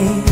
way.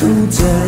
负责